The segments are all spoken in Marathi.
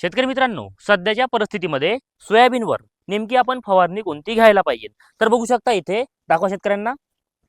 शेतकरी मित्रांनो सध्याच्या परिस्थितीमध्ये सोयाबीनवर नेमकी आपण फवारणी कोणती घ्यायला पाहिजे? तर बघू शकता इथे दाखवा शेतकऱ्यांना.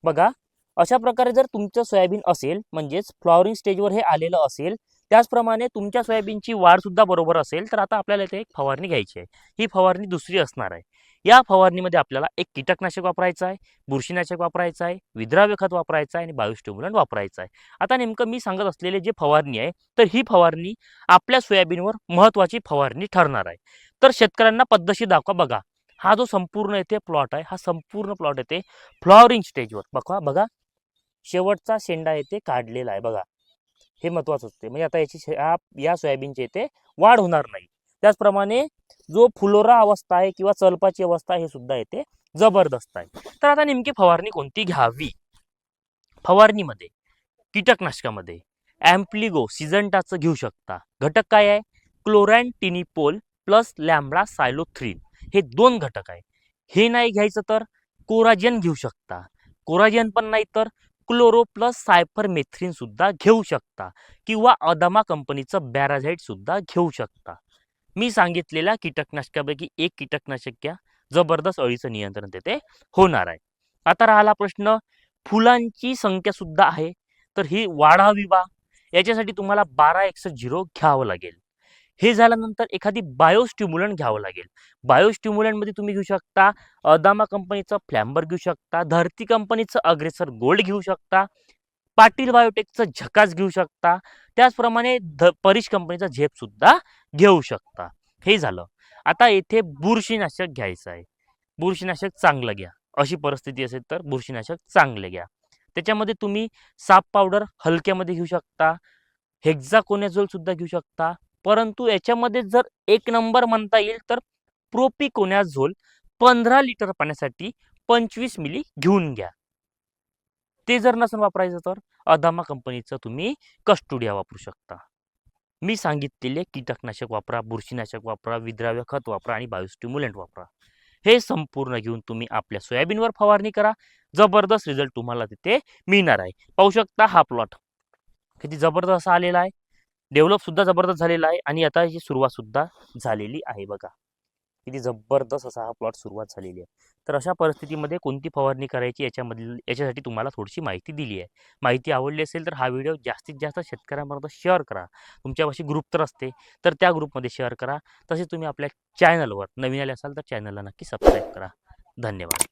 बघा अशा प्रकारे जर तुमचं सोयाबीन असेल म्हणजेच फ्लॉवरिंग स्टेजवर हे आलेलं असेल त्याचप्रमाणे तुमच्या सोयाबीनची वाढ सुद्धा बरोबर असेल तर आता आपल्याला इथे एक फवारणी घ्यायची आहे. ही फवारणी दुसरी असणार आहे. या फवारणीमध्ये आपल्याला एक कीटकनाशक वापरायचं आहे बुरशीनाशक वापरायचं आहे विद्राव्य खत वापरायचं आहे आणि बायोस्टिम्युलंट वापरायचं आहे. आता नेमकं मी सांगत असलेले जे फवारणी आहे तर ही फवारणी आपल्या सोयाबीनवर महत्त्वाची फवारणी ठरणार आहे. तर शेतकऱ्यांना पद्धतशीर दाखवा बघा. हा जो संपूर्ण येथे प्लॉट आहे हा संपूर्ण प्लॉट येते फ्लॉवरिंग स्टेजवर बघा बघा. शेवटचा शेंडा येथे काढलेला आहे बघा. हे महत्वाचं असते. म्हणजे आता याची या- या सोयाबीनची येथे वाढ होणार नाही. त्याचप्रमाणे जो फुलोरा अवस्था आहे किंवा चलपाची अवस्था आहे हे सुद्धा येते. जबरदस्त आहे. तर आता नेमकी फवारणी कोणती घ्यावी? फवारणीमध्ये कीटकनाशकामध्ये ॲम्प्लिगो सिजंटाचं घेऊ शकता. घटक काय आहे? Chlorantraniliprole plus lambda cyhalothrin. हे दोन घटक आहे. हे नाही घ्यायचं तर कोराजन घेऊ शकता. कोराजन पण नाही तर क्लोरो प्लस सायफरमेथ्रिन सुद्धा घेऊ शकता. किंवा अदामा कंपनीचं बॅराझाईट सुद्धा घेऊ शकता. मी सांगितलेल्या कीटकनाशकापैकी एक कीटकनाशक घ्या जबरदस्त अळीचं नियंत्रण तेथे होणार आहे. आता राहिला प्रश्न फुलांची संख्या सुद्धा आहे तर ही वाढावी बा. याच्यासाठी तुम्हाला बारा एकशे झिरो घ्यावं लागेल. हे झाल्यानंतर एखादी बायोस्टिम्युलंट घ्यावं लागेल. बायोस्टिम्युलंटमध्ये तुम्ही घेऊ शकता अदामा कंपनीचं फ्लॅम्बर घेऊ शकता धरती कंपनीचं अग्रेसर गोल्ड घेऊ शकता पाटील बायोटेकचा झकास घेऊ शकता. त्याचप्रमाणे ध परिश कंपनीचा झेप सुद्धा घेऊ शकता. हे झालं. आता येथे बुरशीनाशक घ्यायचं आहे. बुरशीनाशक चांगलं घ्या. अशी परिस्थिती असेल तर बुरशीनाशक चांगले घ्या. त्याच्यामध्ये तुम्ही साप पावडर हलक्यामध्ये घेऊ शकता. हेक्झाकोनेझोल सुद्धा घेऊ शकता. परंतु याच्यामध्ये जर एक नंबर म्हणता येईल तर प्रोपिकोनॅझोल पंधरा लिटर पाण्यासाठी पंचवीस मिली घेऊन घ्या. ते जर नसेल वापरायचं तर अदामा कंपनीचं तुम्ही कस्टुडिया वापरू शकता. मी सांगितलेले कीटकनाशक वापरा बुरशीनाशक वापरा विद्राव्य खत वापरा आणि बायोस्टिम्युलंट वापरा. हे संपूर्ण घेऊन तुम्ही आपल्या सोयाबीनवर फवारणी करा. जबरदस्त रिझल्ट तुम्हाला तिथे मिळणार आहे. पाहू शकता हा प्लॉट. किती जबरदस्त असा आलेला आहे. डेव्हलपसुद्धा जबरदस्त झालेला आहे आणि आता ही सुरुवातसुद्धा झालेली आहे बघा. किती जबरदस्त असा हा प्लॉट सुरुवात झालेली आहे. तर अशा परिस्थितीमध्ये कोणती फवारणी करायची याच्यामधील याच्यासाठी तुम्हाला थोडीशी माहिती दिली आहे. माहिती आवडली असेल तर हा व्हिडिओ जास्तीत जास्त शेतकऱ्यांपर्यंत शेअर करा. तुमच्यापाशी ग्रुप तर असते तर त्या ग्रुपमध्ये शेअर करा. तसेच तुम्ही आपल्या चॅनलवर नवीन आले असाल तर चॅनलला नक्की सबस्क्राईब करा. धन्यवाद.